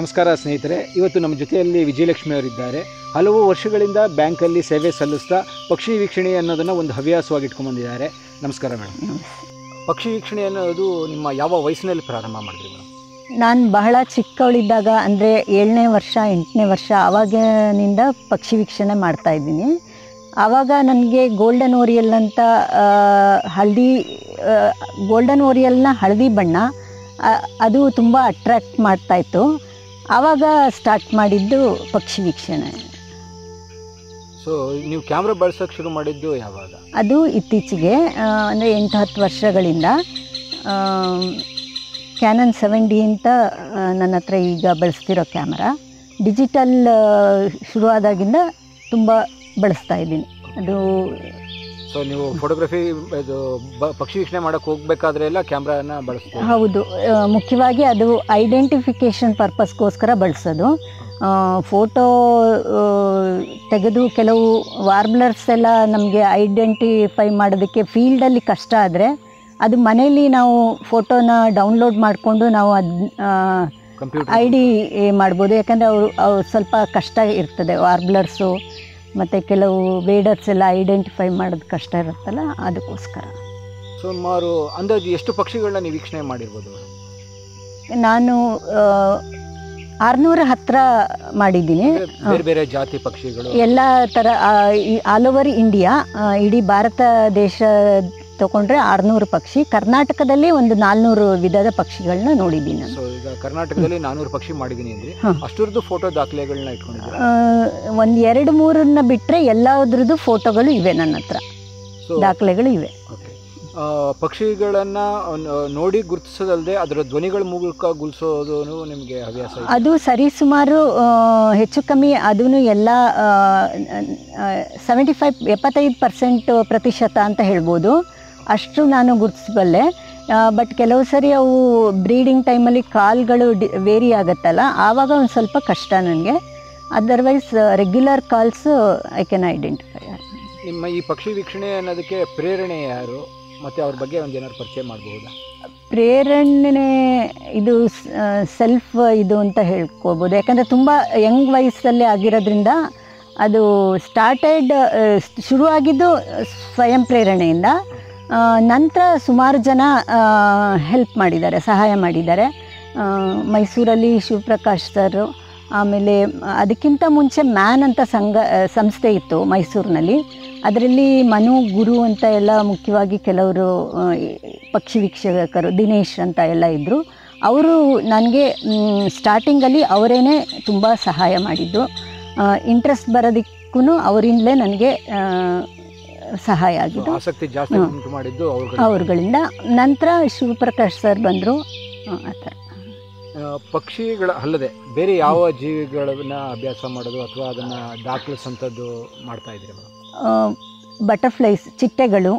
ನಮಸ್ಕಾರ ಸ್ನೇಹಿತರೆ ಇವತ್ತು ನಮ್ಮ ಜೊತೆಯಲ್ಲಿ ವಿಜಯಲಕ್ಷ್ಮಿ ಅವರಿದ್ದಾರೆ. ಹಲವು ವರ್ಷಗಳಿಂದ ಬ್ಯಾಂಕಲ್ಲಿ ಸೇವೆ ಸಲ್ಲಿಸ್ತಾ ಪಕ್ಷಿ ವೀಕ್ಷಣೆ ಅನ್ನೋದನ್ನು ಒಂದು ಹವ್ಯಾಸವಾಗಿ ಇಟ್ಕೊಂಡ್ಬಂದಿದ್ದಾರೆ. ನಮಸ್ಕಾರ ಮೇಡಮ್. ಪಕ್ಷಿ ವೀಕ್ಷಣೆ ಅನ್ನೋದು ನಿಮ್ಮ ಯಾವ ವಯಸ್ಸಿನಲ್ಲಿ ಪ್ರಾರಂಭ ಮಾಡಿದ್ರಿ ಮೇಡಮ್? ನಾನು ಬಹಳ ಚಿಕ್ಕವಳಿದ್ದಾಗ ಅಂದರೆ ಏಳನೇ ವರ್ಷ ಎಂಟನೇ ವರ್ಷ ಆವಾಗಿನಿಂದ ಪಕ್ಷಿ ವೀಕ್ಷಣೆ ಮಾಡ್ತಾ ಇದ್ದೀನಿ. ಆವಾಗ ನನಗೆ ಗೋಲ್ಡನ್ ಓರಿಯಲ್ ಅಂತ ಹಳದಿ ಗೋಲ್ಡನ್ ಓರಿಯಲ್ನ ಹಳದಿ ಬಣ್ಣ ಅದು ತುಂಬ ಅಟ್ರ್ಯಾಕ್ಟ್ ಮಾಡ್ತಾಯಿತ್ತು ಆವಾಗ ಸ್ಟಾರ್ಟ್ ಮಾಡಿದ್ದು ಪಕ್ಷಿ ವೀಕ್ಷಣೆ. ಸೊ ನೀವು ಕ್ಯಾಮ್ರಾ ಬಳಸೋಕೆ ಶುರು ಮಾಡಿದ್ದು ಯಾವಾಗ? ಅದು ಇತ್ತೀಚೆಗೆ ಅಂದರೆ ಎಂಟು ಹತ್ತು ವರ್ಷಗಳಿಂದ ಕ್ಯಾನನ್ ಸೆವೆನ್ ಡಿ ಅಂತ ನನ್ನ ಹತ್ರ ಈಗ ಬಳಸ್ತಿರೋ ಕ್ಯಾಮ್ರಾ ಡಿಜಿಟಲ್ ಶುರುವಾದಾಗಿಂದ ತುಂಬ ಬಳಸ್ತಾ ಇದ್ದೀನಿ. ಅದು ಸೊ ನೀವು ಫೋಟೋಗ್ರಫಿ ಇದು ಪಕ್ಷಿ ವೀಕ್ಷಣೆ ಮಾಡೋಕೆ ಹೋಗ್ಬೇಕಾದ್ರೆ ಎಲ್ಲ ಕ್ಯಾಮ್ರಾನ ಬಳಸ್ತೀವಿ ಹೌದು. ಮುಖ್ಯವಾಗಿ ಅದು ಐಡೆಂಟಿಫಿಕೇಷನ್ ಪರ್ಪಸ್ಗೋಸ್ಕರ ಬಳಸೋದು. ಫೋಟೋ ತೆಗೆದು ಕೆಲವು ವಾರ್ಬ್ಲರ್ಸ್ ಎಲ್ಲ ನಮಗೆ ಐಡೆಂಟಿಫೈ ಮಾಡೋದಕ್ಕೆ ಫೀಲ್ಡಲ್ಲಿ ಕಷ್ಟ ಆದರೆ ಅದು ಮನೆಯಲ್ಲಿ ನಾವು ಫೋಟೋನ ಡೌನ್ಲೋಡ್ ಮಾಡಿಕೊಂಡು ನಾವು ಅದು ಐ ಡಿ ಮಾಡ್ಬೋದು. ಯಾಕಂದರೆ ಅವ್ರು ಸ್ವಲ್ಪ ಕಷ್ಟ ಇರ್ತದೆ ವಾರ್ಬ್ಲರ್ಸು ಮತ್ತು ಕೆಲವು ವೇಡರ್ಸ್ ಎಲ್ಲ ಐಡೆಂಟಿಫೈ ಮಾಡೋದು ಕಷ್ಟ ಇರುತ್ತಲ್ಲ ಅದಕ್ಕೋಸ್ಕರ. ಸುಮಾರು ಅಂದಾಜು ಎಷ್ಟು ಪಕ್ಷಿಗಳನ್ನ ನೀವು ವೀಕ್ಷಣೆ ಮಾಡಿರ್ಬೋದು? ನಾನು ಆರುನೂರ ಹತ್ರ ಮಾಡಿದ್ದೀನಿ. ಬೇರೆ ಬೇರೆ ಜಾತಿ ಪಕ್ಷಿಗಳು. ಎಲ್ಲ ಥರ ಆಲ್ ಓವರ್ ಇಂಡಿಯಾ ಇಡೀ ಭಾರತ ದೇಶ ತಗೊಂಡ್ರೆ ಆರುನೂರು ಪಕ್ಷಿ. ಕರ್ನಾಟಕದಲ್ಲಿ ಒಂದು ನಾಲ್ನೂರು ವಿಧದ ಪಕ್ಷಿಗಳನ್ನ ನೋಡಿದ್ದೀನಿ ನಾನು. ಈಗ ಕರ್ನಾಟಕದಲ್ಲಿ ನಾನೂರು ಪಕ್ಷಿ ಮಾಡಿದ್ದೀನಿ ಅಂದ್ರೆ. ಅಷ್ಟರದ್ದು ಫೋಟೋ ದಾಖಲೆಗಳನ್ನ ಇಟ್ಕೊಂಡಿದ್ದೀರಾ? ಒಂದು ಎರಡು ಮೂರನ್ನ ಬಿಟ್ಟರೆ ಎಲ್ಲದ್ರದ್ದು ಫೋಟೋಗಳು ಇವೆ ನನ್ನ ಹತ್ರ. ದಾಖಲೆಗಳು ಇವೆ. ಪಕ್ಷಿಗಳನ್ನು ನೋಡಿ ಗುರುತಿಸೋದಲ್ಲದೆ ಅದರ ಧ್ವನಿಗಳ ಮೂಲಕ ಗುಲ್ಸೋದು ನಿಮಗೆ ಹವ್ಯಾಸ ಅದು ಸರಿಸುಮಾರು ಸುಮಾರು ಹೆಚ್ಚು ಕಮ್ಮಿ ಅದೂ ಎಲ್ಲ ಸೆವೆಂಟಿ ಫೈವ್ ಎಪ್ಪತ್ತೈದು ಪರ್ಸೆಂಟ್ ಪ್ರತಿಶತ ಅಂತ ಹೇಳ್ಬೋದು. ಅಷ್ಟು ನಾನು ಗುರುತಿಸಬಲ್ಲೆ. ಬಟ್ ಕೆಲವು ಸರಿ ಅವು ಬ್ರೀಡಿಂಗ್ ಟೈಮಲ್ಲಿ ಕಾಲ್ಗಳು ಡಿ ವೇರಿ ಆಗುತ್ತಲ್ಲ ಆವಾಗ ಒಂದು ಸ್ವಲ್ಪ ಕಷ್ಟ ನನಗೆ. Otherwise regular calls I can identify ನಿಮ್ಮ ಈ ಪಕ್ಷಿ ವೀಕ್ಷಣೆ ಅನ್ನೋದಕ್ಕೆ ಪ್ರೇರಣೆ ಯಾರು? ಮತ್ತೆ ಅವ್ರ ಬಗ್ಗೆ ಒಂದು ಏನಾದ್ರು ಪರಿಚಯ ಮಾಡಬಹುದಾ ಪ್ರೇರಣೆ ಇದು ಸೆಲ್ಫ್ ಇದು ಅಂತ ಹೇಳ್ಕೋಬೋದು. ಯಾಕಂದರೆ ತುಂಬ ಯಂಗ್ ವಯಸ್ಸಲ್ಲಿ ಆಗಿರೋದ್ರಿಂದ ಅದು ಸ್ಟಾರ್ಟೆಡ್ ಶುರುವಾಗಿದ್ದು ಸ್ವಯಂ ಪ್ರೇರಣೆಯಿಂದ. ನಂತರ ಸುಮಾರು ಜನ ಹೆಲ್ಪ್ ಮಾಡಿದ್ದಾರೆ, ಸಹಾಯ ಮಾಡಿದ್ದಾರೆ. ಮೈಸೂರಲ್ಲಿ ಶಿವಪ್ರಕಾಶ್ ಸರ್ ಆಮೇಲೆ ಅದಕ್ಕಿಂತ ಮುಂಚೆ ಮ್ಯಾನ್ ಅಂತ ಸಂಘ ಸಂಸ್ಥೆ ಇತ್ತು ಮೈಸೂರಿನಲ್ಲಿ. ಅದರಲ್ಲಿ ಮನು, ಗುರು ಅಂತ ಎಲ್ಲ ಮುಖ್ಯವಾಗಿ ಕೆಲವರು ಪಕ್ಷಿ ವೀಕ್ಷಕರು, ದಿನೇಶ್ ಅಂತ ಎಲ್ಲ ಇದ್ದರು ಅವರು ನನಗೆ ಸ್ಟಾರ್ಟಿಂಗಲ್ಲಿ ಅವರೇನೆ ತುಂಬ ಸಹಾಯ ಮಾಡಿದ್ದು. ಇಂಟ್ರೆಸ್ಟ್ ಬರೋದಕ್ಕೂ ಅವರಿಂದಲೇ ನನಗೆ ಸಹಾಯ ಆಗಿದೆ ಆಸಕ್ತಿ ಜಾಸ್ತಿ. ಉಂಟು ಮಾಡಿದ್ದು ಅವ್ರುಗಳು ಅವ್ರುಗಳಿಂದ. ನಂತರ ಶಿವಪ್ರಕಾಶ್ ಸರ್ ಬಂದರು. ಆ ಥರ. ಪಕ್ಷಿಗಳ ಅಲ್ಲದೆ ಬೇರೆ ಯಾವ ಜೀವಿಗಳನ್ನ ಅಭ್ಯಾಸ ಮಾಡೋದು ಅಥವಾ ಅದನ್ನ ದಾಖಲಿಸಂಥದ್ದು ಮಾಡ್ತಾ ಇದ್ದೀರಿ ಮೇಡಮ್? ಬಟರ್ಫ್ಲೈಸ್ ಚಿಟ್ಟೆಗಳು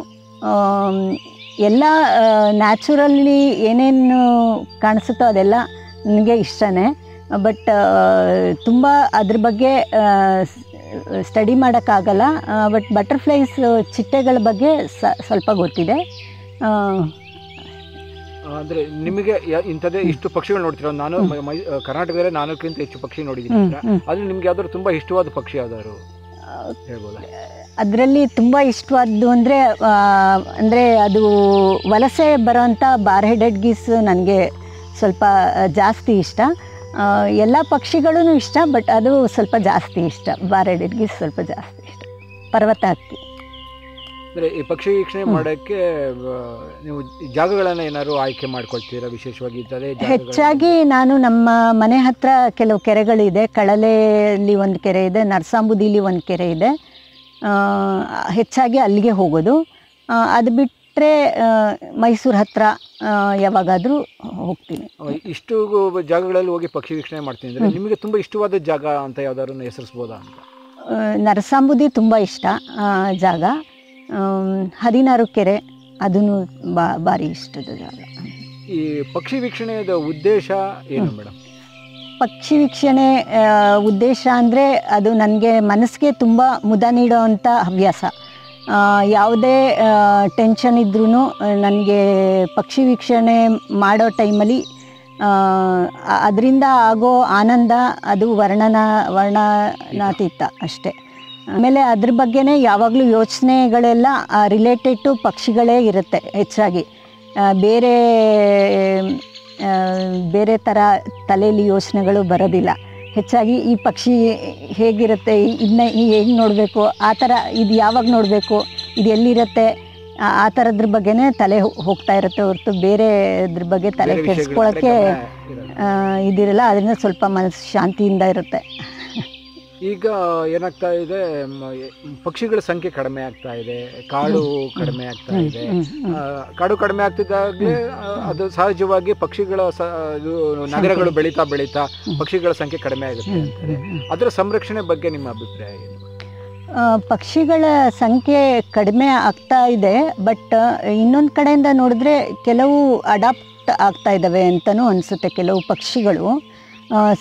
ಎಲ್ಲ ನ್ಯಾಚುರಲ್ಲಿ ಏನೇನು ಕಾಣಿಸುತ್ತೋ ಅದೆಲ್ಲ ನನಗೆ ಇಷ್ಟನೇ. ಬಟ್ ತುಂಬ ಅದ್ರ ಬಗ್ಗೆ ಸ್ಟಡಿ ಮಾಡೋಕ್ಕಾಗಲ್ಲ ಬಟ್ ಬಟರ್ಫ್ಲೈಸ್ ಚಿಟ್ಟೆಗಳ ಬಗ್ಗೆ ಸ್ವಲ್ಪ ಗೊತ್ತಿದೆ. ಅಂದರೆ ನಿಮಗೆ ಇಂಥದ್ದೇ ಇಷ್ಟು ಪಕ್ಷಿಗಳು ನೋಡ್ತಿರೋ? ನಾನು ಕರ್ನಾಟಕದಲ್ಲಿ ನಾಲ್ಕಕ್ಕಿಂತ ಹೆಚ್ಚು ಪಕ್ಷಿ ನೋಡಿದ್ದೀನಿ ಆದರೆ ನಿಮ್ಗೆ ಯಾವ್ದಾದ್ರು ತುಂಬಾ ಇಷ್ಟವಾದ ಪಕ್ಷಿ ಯಾವ್ದಾದ್ರು ಹೇಳ್ಬೋದಾ? ಅದರಲ್ಲಿ ತುಂಬ ಇಷ್ಟವಾದ್ದು ಅಂದರೆ ಅಂದರೆ ಅದು ವಲಸೆ ಬರೋವಂಥ ಬಾರ್ ಹೆಡೆಡ್ ಗೀಸ್ ನನಗೆ ಸ್ವಲ್ಪ ಜಾಸ್ತಿ ಇಷ್ಟ. ಎಲ್ಲ ಪಕ್ಷಿಗಳೂ ಇಷ್ಟ ಬಟ್ ಅದು ಸ್ವಲ್ಪ ಜಾಸ್ತಿ ಇಷ್ಟ. ಬಾರಡಿಗೆ ಸ್ವಲ್ಪ ಜಾಸ್ತಿ ಇಷ್ಟ. ಪರ್ವತ ಹಕ್ಕಿ. ಅಂದ್ರೆ ಈ ಪಕ್ಷಿ ವೀಕ್ಷಣೆ ಮಾಡೋಕ್ಕೆ ನೀವು ಜಾಗಗಳನ್ನು ಏನಾದ್ರು ಆಯ್ಕೆ ಮಾಡ್ಕೊಳ್ತೀರಾ? ವಿಶೇಷವಾಗಿ ಹೆಚ್ಚಾಗಿ ನಾನು ನಮ್ಮ ಮನೆ ಹತ್ರ ಕೆಲವು ಕೆರೆಗಳಿದೆ ಕಳಲೆಯಲ್ಲಿ ಒಂದು ಕೆರೆ ಇದೆ ನರಸಾಂಬುದಿಲಿ ಒಂದು ಕೆರೆ ಇದೆ. ಹೆಚ್ಚಾಗಿ ಅಲ್ಲಿಗೆ ಹೋಗೋದು. ಅದು ಅದು ಬಿಟ್ಟರೆ ಮೈಸೂರು ಹತ್ರ ಯಾವಾಗಾದರೂ ಹೋಗ್ತೀನಿ. ಇಷ್ಟು ಜಾಗಗಳಲ್ಲಿ ಹೋಗಿ ಪಕ್ಷಿ ವೀಕ್ಷಣೆ ಮಾಡ್ತೀನಿ ಅಂದರೆ ನಿಮಗೆ ತುಂಬ ಇಷ್ಟವಾದ ಜಾಗ ಅಂತ ಯಾವ್ದಾದ್ರು ಹೆಸರಿಸ್ಬೋದಾ ನರಸಾಂಬುದಿ ತುಂಬ ಇಷ್ಟ ಜಾಗ. ಹದಿನಾರು ಕೆರೆ ಅದೂ ಬಾ ಭಾರಿ ಇಷ್ಟದ ಜಾಗ. ಈ ಪಕ್ಷಿ ವೀಕ್ಷಣೆಯ ಉದ್ದೇಶ ಏನು ಮೇಡಮ್ ಪಕ್ಷಿ ವೀಕ್ಷಣೆ ಉದ್ದೇಶ ಅಂದರೆ ಅದು ನನಗೆ ಮನಸ್ಸಿಗೆ ತುಂಬ ಮುದ ನೀಡೋವಂಥ ಹವ್ಯಾಸ. ಆ, ಯಾವುದೇ ಟೆನ್ಷನ್ ಇದ್ರೂ ನನಗೆ ಪಕ್ಷಿ ವೀಕ್ಷಣೆ ಮಾಡೋ ಟೈಮಲ್ಲಿ ಅದರಿಂದ ಆಗೋ ಆನಂದ, ಅದು ವರ್ಣನ, ವರ್ಣನಾತೀತ ಅಷ್ಟೇ. ಆಮೇಲೆ ಅದ್ರ ಬಗ್ಗೆನೇ ಯಾವಾಗಲೂ ಯೋಚನೆಗಳೆಲ್ಲ ರಿಲೇಟೆಡ್ ಟು ಪಕ್ಷಿಗಳೇ ಇರುತ್ತೆ ಹೆಚ್ಚಾಗಿ. ಬೇರೆ ಬೇರೆ ಥರ ತಲೆಯಲ್ಲಿ ಯೋಚನೆಗಳು ಬರೋದಿಲ್ಲ. ಹೆಚ್ಚಾಗಿ ಈ ಪಕ್ಷಿ ಹೇಗಿರುತ್ತೆ ಇದನ್ನ ಹೇಗೆ ನೋಡಬೇಕು ಆ ಥರ ಇದು ಯಾವಾಗ ನೋಡಬೇಕು ಇದು ಎಲ್ಲಿರುತ್ತೆ ಆ- ಥರದ್ರ ಬಗ್ಗೆನೇ ತಲೆ ಹೋಗ್ತಾ ಇರುತ್ತೆ ಹೊರತು ಬೇರೆ ಇದ್ರ ಬಗ್ಗೆ ತಲೆ ಕೆಡಿಸ್ಕೊಳ್ಳೋಕ್ಕೆ. ಇದಿರಲ್ಲ ಅದರಿಂದ ಸ್ವಲ್ಪ ಮನಸ್ಸು ಶಾಂತಿಯಿಂದ ಇರುತ್ತೆ ಈಗ ಏನಾಗ್ತಾ ಇದೆ ಪಕ್ಷಿಗಳ ಸಂಖ್ಯೆ ಕಡಿಮೆ ಆಗ್ತಾ ಇದೆ ಕಾಡು ಕಡಿಮೆ ಆಗ್ತಾ ಇದೆ. ಕಾಡು ಕಡಿಮೆ ಆಗ್ತಿದ್ದಾಗಲೇ ಅದು ಸಹಜವಾಗಿ ಪಕ್ಷಿಗಳ ಇದು ನಗರಗಳು ಬೆಳೀತಾ ಬೆಳೀತಾ ಪಕ್ಷಿಗಳ ಸಂಖ್ಯೆ ಕಡಿಮೆ ಆಗುತ್ತೆ ಅಂತಾರೆ. ಅದರ ಸಂರಕ್ಷಣೆ ಬಗ್ಗೆ ನಿಮ್ಮ ಅಭಿಪ್ರಾಯ ಏನು? ಪಕ್ಷಿಗಳ ಸಂಖ್ಯೆ ಕಡಿಮೆ ಆಗ್ತಾ ಇದೆ ಬಟ್ ಇನ್ನೊಂದು ಕಡೆಯಿಂದ ನೋಡಿದ್ರೆ ಕೆಲವು ಅಡಾಪ್ಟ್ ಆಗ್ತಾ ಇದ್ದಾವೆ ಅಂತಲೂ ಅನಿಸುತ್ತೆ ಕೆಲವು ಪಕ್ಷಿಗಳು.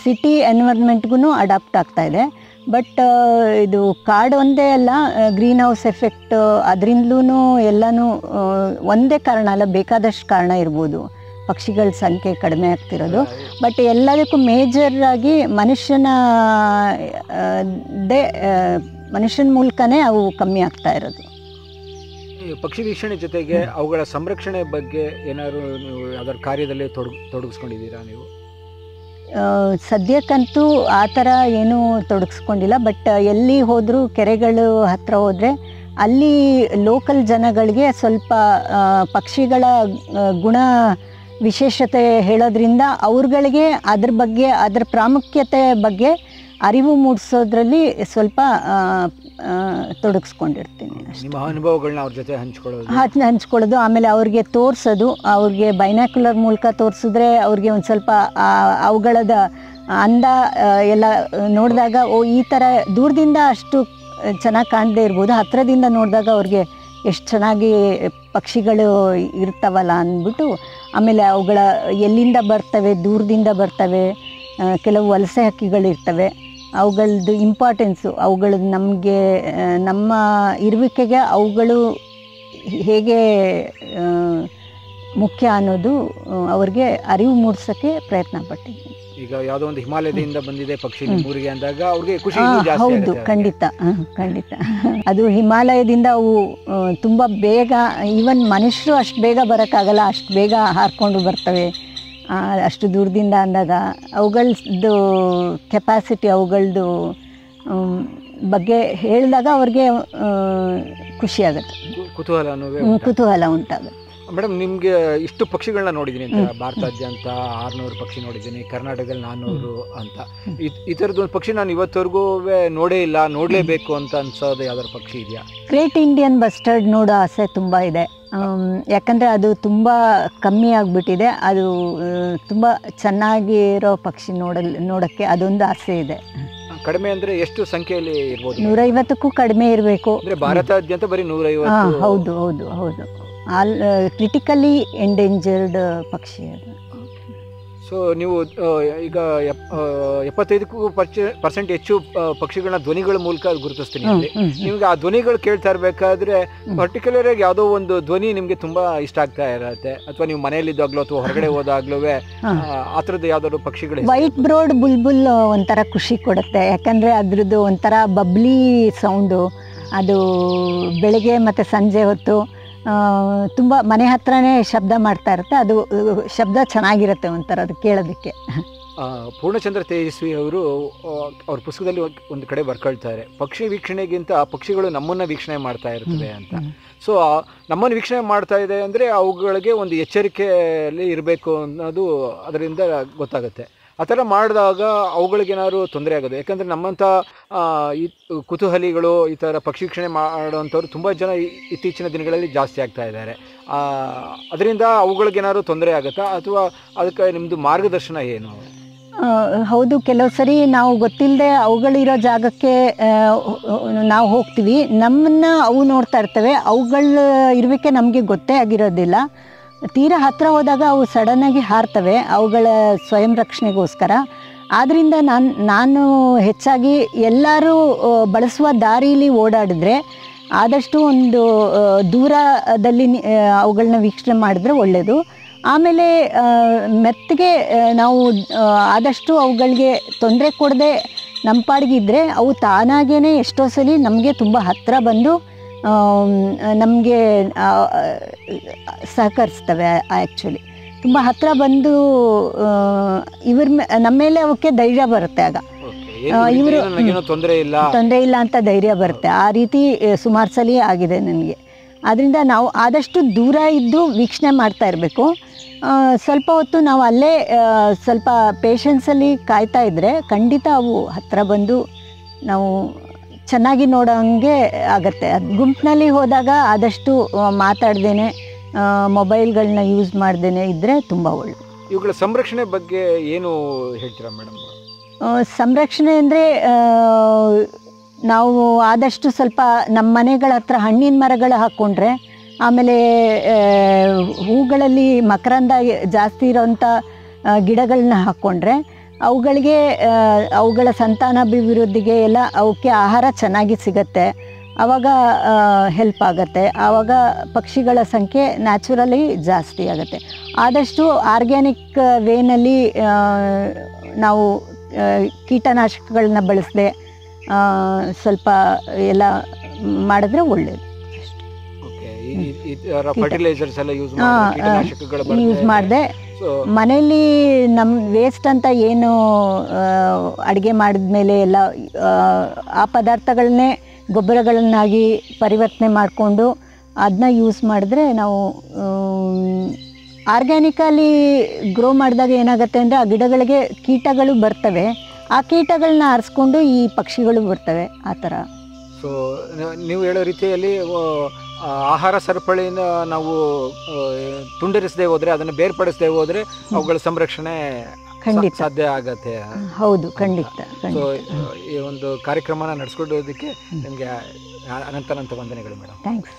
ಸಿಟಿ ಎನ್ವೈರ್ಮೆಂಟ್ಗೂ ಅಡಾಪ್ಟ್ ಆಗ್ತಾ ಇದೆ. ಬಟ್ ಇದು ಕಾಡು ಒಂದೇ ಅಲ್ಲ ಗ್ರೀನ್ ಹೌಸ್ ಎಫೆಕ್ಟ್ ಅದರಿಂದಲೂ ಎಲ್ಲನೂ ಒಂದೇ ಕಾರಣ ಅಲ್ಲ, ಬೇಕಾದಷ್ಟು ಕಾರಣ ಇರ್ಬೋದು. ಪಕ್ಷಿಗಳ ಸಂಖ್ಯೆ ಕಡಿಮೆ ಆಗ್ತಿರೋದು. ಬಟ್ ಎಲ್ಲದಕ್ಕೂ ಮೇಜರ್ ಆಗಿ ಮನುಷ್ಯನ ದೇ ಮನುಷ್ಯನ ಮೂಲಕನೇ ಅವು ಕಮ್ಮಿ ಆಗ್ತಾ ಇರೋದು. ಪಕ್ಷಿ ವೀಕ್ಷಣೆ ಜೊತೆಗೆ ಅವುಗಳ ಸಂರಕ್ಷಣೆ ಬಗ್ಗೆ ಏನಾದರೂ ನೀವು ಅದರ ಕಾರ್ಯದಲ್ಲಿ ತೊಡಗ್, ತೊಡಗಿಸ್ಕೊಂಡಿದ್ದೀರಾ ನೀವು? ಸದ್ಯಕ್ಕಂತೂ ಆ ಥರ ಏನೂ ತೊಡಗಿಸ್ಕೊಂಡಿಲ್ಲ, ಬಟ್ ಎಲ್ಲಿ ಹೋದರೂ ಕೆರೆಗಳು ಹತ್ತಿರ ಹೋದರೆ ಅಲ್ಲಿ ಲೋಕಲ್ ಜನಗಳಿಗೆ ಸ್ವಲ್ಪ ಪಕ್ಷಿಗಳ ಗುಣ ವಿಶೇಷತೆ ಹೇಳೋದ್ರಿಂದ ಅವ್ರಗಳಿಗೆ ಅದ್ರ ಬಗ್ಗೆ, ಅದರ ಪ್ರಾಮುಖ್ಯತೆ ಬಗ್ಗೆ ಅರಿವು ಮೂಡಿಸೋದ್ರಲ್ಲಿ ಸ್ವಲ್ಪ ತೊಡಗಿಸ್ಕೊಂಡಿರ್ತೀನಿ ನಿಮ್ಮ ಅನುಭವಗಳನ್ನ ಅವ್ರ ಜೊತೆ ಹಂಚ್ಕೊಳ್ಳೋದು. ಅದನ್ನ ಹಂಚ್ಕೊಳ್ಳೋದು ಆಮೇಲೆ ಅವ್ರಿಗೆ ತೋರಿಸೋದು ಅವ್ರಿಗೆ ಬೈನಾಕ್ಯುಲರ್ ಮೂಲಕ ತೋರಿಸಿದ್ರೆ ಅವ್ರಿಗೆ ಒಂದು ಸ್ವಲ್ಪ ಅವುಗಳದ ಅಂದ ಎಲ್ಲ ನೋಡಿದಾಗ ಓ ಈ ಥರ ದೂರದಿಂದ ಅಷ್ಟು ಚೆನ್ನಾಗಿ ಕಾಣದೇ ಇರ್ಬೋದು ಹತ್ತಿರದಿಂದ ನೋಡಿದಾಗ ಅವ್ರಿಗೆ ಎಷ್ಟು ಚೆನ್ನಾಗಿ ಪಕ್ಷಿಗಳು ಇರ್ತಾವಲ್ಲ ಅಂದ್ಬಿಟ್ಟು ಆಮೇಲೆ ಅವುಗಳ ಎಲ್ಲಿಂದ ಬರ್ತವೆ ದೂರದಿಂದ ಬರ್ತವೆ ಕೆಲವು ವಲಸೆ ಹಕ್ಕಿಗಳು ಇರ್ತವೆ. ಅವುಗಳದ್ದು ಇಂಪಾರ್ಟೆನ್ಸು ಅವುಗಳು ನಮಗೆ ನಮ್ಮ ಇರುವಿಕೆಗೆ ಅವುಗಳು ಹೇಗೆ ಮುಖ್ಯ ಅನ್ನೋದು ಅವ್ರಿಗೆ ಅರಿವು ಮೂಡಿಸೋಕ್ಕೆ ಪ್ರಯತ್ನ ಪಟ್ಟಿದ್ದೀನಿ. ಈಗ ಯಾವುದೋ ಒಂದು ಹಿಮಾಲಯದಿಂದ ಬಂದಿದೆ ಪಕ್ಷಿ ಊರಿಗೆ ಅಂದಾಗ ಅವ್ರಿಗೆ ಖುಷಿ ಹೌದು ಖಂಡಿತ ಖಂಡಿತ. ಅದು ಹಿಮಾಲಯದಿಂದ ಅವು ತುಂಬ ಬೇಗ ಈವನ್ ಮನುಷ್ಯರು ಅಷ್ಟು ಬೇಗ ಬರೋಕ್ಕಾಗಲ್ಲ ಅಷ್ಟು ಬೇಗ ಹಾರ್ಕೊಂಡು ಬರ್ತವೆ. ಅಷ್ಟು ದೂರದಿಂದ ಅಂದಾಗ ಅವುಗಳದ್ದು ಕೆಪಾಸಿಟಿ ಅವುಗಳದ್ದು ಬಗ್ಗೆ ಹೇಳಿದಾಗ ಅವ್ರಿಗೆ ಖುಷಿಯಾಗುತ್ತೆ ಕುತೂಹಲ ಕುತೂಹಲ ಉಂಟಾಗುತ್ತೆ. ಮೇಡಮ್ ನಿಮ್ಗೆ ಇಷ್ಟು ಪಕ್ಷಿಗಳನ್ನ ನೋಡಿದೀನಿ ಅಂತ. ಭಾರತಾದ್ಯಂತ ಆರ್ನೂರು ಪಕ್ಷಿ ನೋಡಿದ್ದೀನಿ ಕರ್ನಾಟಕದಲ್ಲಿ ನಾನ್ನೂರು ಅಂತ. ಈ- ಈ ಥರದ್ದು ಒಂದು ಪಕ್ಷಿ ನಾನು ಇವತ್ತವರೆಗೂ ನೋಡೇ ಇಲ್ಲ ನೋಡಲೇಬೇಕು ಅಂತ ಅನ್ಸೋದು ಯಾವ್ದಾದ್ರು ಪಕ್ಷಿ ಇದೆಯಾ? ಗ್ರೇಟ್ ಇಂಡಿಯನ್ ಬಸ್ಟರ್ಡ್ ನೋಡೋ ಆಸೆ ತುಂಬ ಇದೆ. ಯಾಕಂದ್ರೆ ಅದು ತುಂಬ ಕಮ್ಮಿ ಆಗಿಬಿಟ್ಟಿದೆ. ಅದು ತುಂಬ ಚೆನ್ನಾಗಿರೋ ಪಕ್ಷಿ ನೋಡಲ್ ನೋಡೋಕ್ಕೆ ಅದೊಂದು ಆಸೆ ಇದೆ. ಕಡಿಮೆ ಅಂದ್ರೆ ಎಷ್ಟು ಸಂಖ್ಯೆಯಲ್ಲಿ ಇರ್ಬೋದು? ನೂರೈವತ್ತಕ್ಕೂ ಕಡಿಮೆ ಇರಬೇಕು. ಭಾರತಾದ್ಯಂತ ಬರೀ ನೂರೈವತ್ತು ಹೌದು ಹೌದು ಹೌದು. ಆಲ್ ಕ್ರಿಟಿಕಲಿ ಎಂಡೇಂಜರ್ಡ್ ಪಕ್ಷಿ ಅದು. ಸೊ ನೀವು ಈಗ ಎಪ್ಪತ್ತೈದಕ್ಕೂ ಪರ್ಸೆಂಟ್ ಹೆಚ್ಚು ಪಕ್ಷಿಗಳನ್ನ ಧ್ವನಿಗಳ ಮೂಲಕ ಗುರುತಿಸ್ತೀನಿ. ನಿಮ್ಗೆ ಆ ಧ್ವನಿಗಳು ಕೇಳ್ತಾ ಇರಬೇಕಾದ್ರೆ ಪರ್ಟಿಕ್ಯುಲರ್ ಆಗಿ ಯಾವುದೋ ಒಂದು ಧ್ವನಿ ನಿಮ್ಗೆ ತುಂಬಾ ಇಷ್ಟ ಆಗ್ತಾ ಇರತ್ತೆ. ಅಥವಾ ನೀವು ಮನೆಯಲ್ಲಿದ್ದಾಗ್ಲೂ ಅಥವಾ ಹೊರಗಡೆ ಹೋದಾಗ್ಲೂ. ಆ ಥರದ್ದು ಯಾವ್ದಾದ್ರು ಪಕ್ಷಿಗಳು? ವೈಟ್ ಬ್ರೋಡ್ ಬುಲ್ಬುಲ್ ಒಂಥರ ಖುಷಿ ಕೊಡುತ್ತೆ. ಯಾಕಂದ್ರೆ ಅದ್ರದ್ದು ಒಂಥರ ಬಬ್ಲಿ ಸೌಂಡು ಅದು ಬೆಳಗ್ಗೆ ಮತ್ತೆ ಸಂಜೆ ಹೊತ್ತು ತುಂಬ ಮನೆ ಹತ್ರನೇ ಶಬ್ದ ಮಾಡ್ತಾ ಇರುತ್ತೆ. ಅದು ಶಬ್ದ ಚೆನ್ನಾಗಿರುತ್ತೆ ಒಂಥರ ಅದು ಕೇಳೋದಕ್ಕೆ. ಪೂರ್ಣಚಂದ್ರ ತೇಜಸ್ವಿ ಅವರು ಅವ್ರ ಪುಸ್ತಕದಲ್ಲಿ ಒಂದು ಕಡೆ ಬರ್ಕೊಳ್ತಾರೆ. ಪಕ್ಷಿ ವೀಕ್ಷಣೆಗಿಂತ ಪಕ್ಷಿಗಳು ನಮ್ಮನ್ನು ವೀಕ್ಷಣೆ ಮಾಡ್ತಾ ಇರ್ತವೆ ಅಂತ. ಸೊ ನಮ್ಮನ್ನು ವೀಕ್ಷಣೆ ಮಾಡ್ತಾ ಇದೆ ಅಂದರೆ ಅವುಗಳಿಗೆ ಒಂದು ಎಚ್ಚರಿಕೆಯಲ್ಲಿ ಇರಬೇಕು ಅನ್ನೋದು ಅದರಿಂದ ಗೊತ್ತಾಗುತ್ತೆ. ಆ ಥರ ಮಾಡಿದಾಗ ಅವುಗಳಿಗೇನಾದ್ರು ತೊಂದರೆ ಆಗೋದು. ಯಾಕಂದರೆ ನಮ್ಮಂಥ ಈ ಕುತೂಹಲಿಗಳು, ಈ ಥರ ಪಕ್ಷಿ ವೀಕ್ಷಣೆ ಮಾಡೋವಂಥವ್ರು ತುಂಬ ಜನ ಇತ್ತೀಚಿನ ದಿನಗಳಲ್ಲಿ ಜಾಸ್ತಿ ಆಗ್ತಾ ಇದ್ದಾರೆ. ಅದರಿಂದ ಅವುಗಳಿಗೇನಾದ್ರು ತೊಂದರೆ ಆಗುತ್ತಾ? ಅಥವಾ ಅದಕ್ಕೆ ನಿಮ್ಮದು ಮಾರ್ಗದರ್ಶನ ಏನು? ಹೌದು. ಕೆಲವು ಸರಿ ನಾವು ಗೊತ್ತಿಲ್ಲದೆ ಅವುಗಳಿರೋ ಜಾಗಕ್ಕೆ ನಾವು ಹೋಗ್ತೀವಿ. ನಮ್ಮನ್ನು ಅವು ನೋಡ್ತಾ ಇರ್ತವೆ. ಅವುಗಳ ಇರುವಿಕೆ ನಮಗೆ ಗೊತ್ತೇ ಆಗಿರೋದಿಲ್ಲ. ತೀರಾ ಹತ್ರ ಹೋದಾಗ ಅವು ಸಡನ್ನಾಗಿ ಹಾರ್ತವೆ, ಅವುಗಳ ಸ್ವಯಂ ರಕ್ಷಣೆಗೋಸ್ಕರ. ಆದ್ದರಿಂದ ನಾನು ನಾನು ಹೆಚ್ಚಾಗಿ ಎಲ್ಲರೂ ಬಳಸುವ ದಾರಿಲಿ ಓಡಾಡಿದ್ರೆ ಆದಷ್ಟು ಒಂದು ದೂರದಲ್ಲಿ ಅವುಗಳನ್ನ ವೀಕ್ಷಣೆ ಮಾಡಿದ್ರೆ ಒಳ್ಳೆಯದು ಆಮೇಲೆ ಮೆತ್ತಗೆ ನಾವು ಆದಷ್ಟು ಅವುಗಳಿಗೆ ತೊಂದರೆ ಕೊಡದೆ ನಮ್ಮ ಪಾಡಿಗಿದ್ದರೆ ಅವು ತಾನಾಗೇ ಎಷ್ಟೋ ಸಲ ನಮಗೆ ತುಂಬ ಹತ್ತಿರ ಬಂದು ನಮಗೆ ಸಹಕರಿಸ್ತವೆ ಆ್ಯಕ್ಚುಲಿ ತುಂಬ ಹತ್ತಿರ ಬಂದು ಇವ್ರ ನಮ್ಮ ಮೇಲೆ ಅವಕ್ಕೆ ಧೈರ್ಯ ಬರುತ್ತೆ ಆಗ. ಇವರು ತೊಂದರೆ ಇಲ್ಲ? ತೊಂದರೆ ಇಲ್ಲ ಅಂತ ಧೈರ್ಯ ಬರುತ್ತೆ. ಆ ರೀತಿ ಸುಮಾರು ಸಲ ಆಗಿದೆ ನನಗೆ. ಆದ್ದರಿಂದ ನಾವು ಆದಷ್ಟು ದೂರ ಇದ್ದು ವೀಕ್ಷಣೆ ಮಾಡ್ತಾ ಇರಬೇಕು. ಸ್ವಲ್ಪ ಹೊತ್ತು ನಾವು ಅಲ್ಲೇ ಸ್ವಲ್ಪ ಪೇಷನ್ಸಲ್ಲಿ ಕಾಯ್ತಾ ಇದ್ದರೆ ಖಂಡಿತ ಅವು ಹತ್ತಿರ ಬಂದು ನಾವು ಚೆನ್ನಾಗಿ ನೋಡೋಂಗೆ ಆಗುತ್ತೆ. ಅದು ಗುಂಪಿನಲ್ಲಿ ಹೋದಾಗ ಆದಷ್ಟು ಮಾತಾಡ್ದೇನೆ ಮೊಬೈಲ್ಗಳನ್ನ ಯೂಸ್ ಮಾಡ್ದೇನೆ ಇದ್ದರೆ ತುಂಬ ಒಳ್ಳೆ. ಇವುಗಳ ಸಂರಕ್ಷಣೆ ಬಗ್ಗೆ ಏನು ಹೇಳ್ತೀರಾ ಮೇಡಮ್? ಸಂರಕ್ಷಣೆ ಅಂದರೆ ನಾವು ಆದಷ್ಟು ಸ್ವಲ್ಪ ನಮ್ಮ ಮನೆಗಳ ಹತ್ರ ಹಣ್ಣಿನ ಮರಗಳು ಹಾಕ್ಕೊಂಡ್ರೆ ಆಮೇಲೆ ಹೂಗಳಲ್ಲಿ ಮಕರಂದ ಜಾಸ್ತಿ ಇರೋಂಥ ಗಿಡಗಳನ್ನ ಹಾಕ್ಕೊಂಡ್ರೆ ಅವುಗಳಿಗೆ ಅವುಗಳ ಸಂತಾನಾಭಿವೃದ್ಧಿಗೆ ಎಲ್ಲ ಅವಕ್ಕೆ ಆಹಾರ ಚೆನ್ನಾಗಿ ಸಿಗತ್ತೆ. ಆವಾಗ ಹೆಲ್ಪ್ ಆಗುತ್ತೆ. ಆವಾಗ ಪಕ್ಷಿಗಳ ಸಂಖ್ಯೆ ನ್ಯಾಚುರಲಿ ಜಾಸ್ತಿ ಆಗುತ್ತೆ. ಆದಷ್ಟು ಆರ್ಗ್ಯಾನಿಕ್ ವೇನಲ್ಲಿ ನಾವು ಕೀಟನಾಶಕಗಳನ್ನ ಬಳಸದೆ ಸ್ವಲ್ಪ ಎಲ್ಲ ಮಾಡಿದ್ರೆ ಒಳ್ಳೆಯದು ಫರ್ಟಿಲೈಸರ್ಸ್ ಎಲ್ಲ ಯೂಸ್ ಕೀಟನಾಶಕಗಳು ಯೂಸ್ ಮಾಡಿದೆ. ಮನೆಯಲ್ಲಿ ನಮ್ಮ ವೇಸ್ಟ್ ಅಂತ ಏನು ಅಡುಗೆ ಮಾಡಿದ್ಮೇಲೆ ಎಲ್ಲ ಆ, ಪದಾರ್ಥಗಳನ್ನೇ ಗೊಬ್ಬರಗಳನ್ನಾಗಿ ಪರಿವರ್ತನೆ ಮಾಡಿಕೊಂಡು ಅದನ್ನ ಯೂಸ್ ಮಾಡಿದ್ರೆ ನಾವು ಆರ್ಗ್ಯಾನಿಕಲಿ ಗ್ರೋ ಮಾಡಿದಾಗ ಏನಾಗುತ್ತೆ ಅಂದರೆ ಆ ಗಿಡಗಳಿಗೆ ಕೀಟಗಳು ಬರ್ತವೆ. ಆ ಕೀಟಗಳನ್ನ ಆರಿಸ್ಕೊಂಡು ಈ ಪಕ್ಷಿಗಳು ಬರ್ತವೆ. ಆ ಥರ. ಸೊ ನೀವು ಹೇಳೋ ರೀತಿಯಲ್ಲಿ ಆಹಾರ ಸರಪಳಿನ ನಾವು ತುಂಡರಿಸದೆ ಹೋದ್ರೆ ಅದನ್ನು ಬೇರ್ಪಡಿಸದೆ ಹೋದ್ರೆ ಅವುಗಳ ಸಂರಕ್ಷಣೆ ಖಂಡಿತ. ಸಾಧ್ಯ ಆಗತ್ತೆ. ಹೌದು ಖಂಡಿತ ಸೊ ಈ ಒಂದು ಕಾರ್ಯಕ್ರಮನ ನಡೆಸ್ಕೊಡೋದಕ್ಕೆ ನಿಮಗೆ ಅನಂತ ಅನಂತ ವಂದನೆಗಳು ಮೇಡಮ್. ಥ್ಯಾಂಕ್ಸ್